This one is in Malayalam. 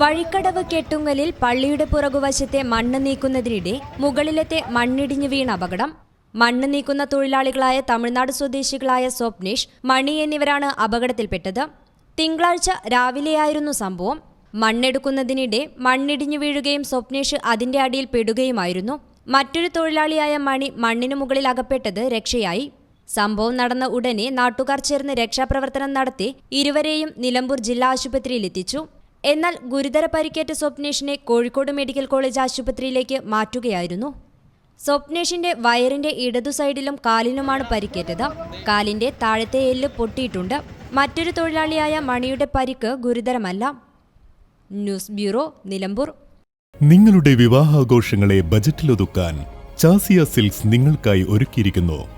വഴിക്കടവ് കെട്ടുങ്ങലിൽ പള്ളിയുടെ പുറകുവശത്തെ മണ്ണ് നീക്കുന്നതിനിടെ മുകളിലത്തെ മണ്ണിടിഞ്ഞു വീണ അപകടം. മണ്ണ് നീക്കുന്ന തൊഴിലാളികളായ തമിഴ്നാട് സ്വദേശികളായ സ്വപ്നേഷ് മണി എന്നിവരാണ് അപകടത്തിൽപ്പെട്ടത്. തിങ്കളാഴ്ച രാവിലെയായിരുന്നു സംഭവം. മണ്ണെടുക്കുന്നതിനിടെ മണ്ണിടിഞ്ഞു വീഴുകയും സ്വപ്നേഷ് അതിന്റെ അടിയിൽ പെടുകയുമായിരുന്നു. മറ്റൊരു തൊഴിലാളിയായ മണി മണ്ണിനു മുകളിൽ അകപ്പെട്ടത് രക്ഷയായി. സംഭവം നടന്ന ഉടനെ നാട്ടുകാർ ചേർന്ന് രക്ഷാപ്രവർത്തനം നടത്തി ഇരുവരെയും നിലമ്പൂർ ജില്ലാ ആശുപത്രിയിലെത്തിച്ചു എന്നാൽ ഗുരുതര പരിക്കേറ്റ സ്വപ്നേഷിനെ കോഴിക്കോട് മെഡിക്കൽ കോളേജ് ആശുപത്രിയിലേക്ക് മാറ്റുകയായിരുന്നു. സ്വപ്നേഷിന്റെ വയറിന്റെ ഇടതു സൈഡിലും കാലിനുമാണ് പരിക്കേറ്റത്. കാലിന്റെ താഴത്തെ എല്ല് പൊട്ടിയിട്ടുണ്ട്. മറ്റൊരു തൊഴിലാളിയായ മണിയുടെ പരിക്ക് ഗുരുതരമല്ല. News bureau Nilambur. നിങ്ങളുടെ വിവാഹാഘോഷങ്ങളെ ബജറ്റിലൊതുക്കാൻ ചാസിയ സിൽക്സ് നിങ്ങൾക്കായി ഒരുക്കിയിരിക്കുന്നു.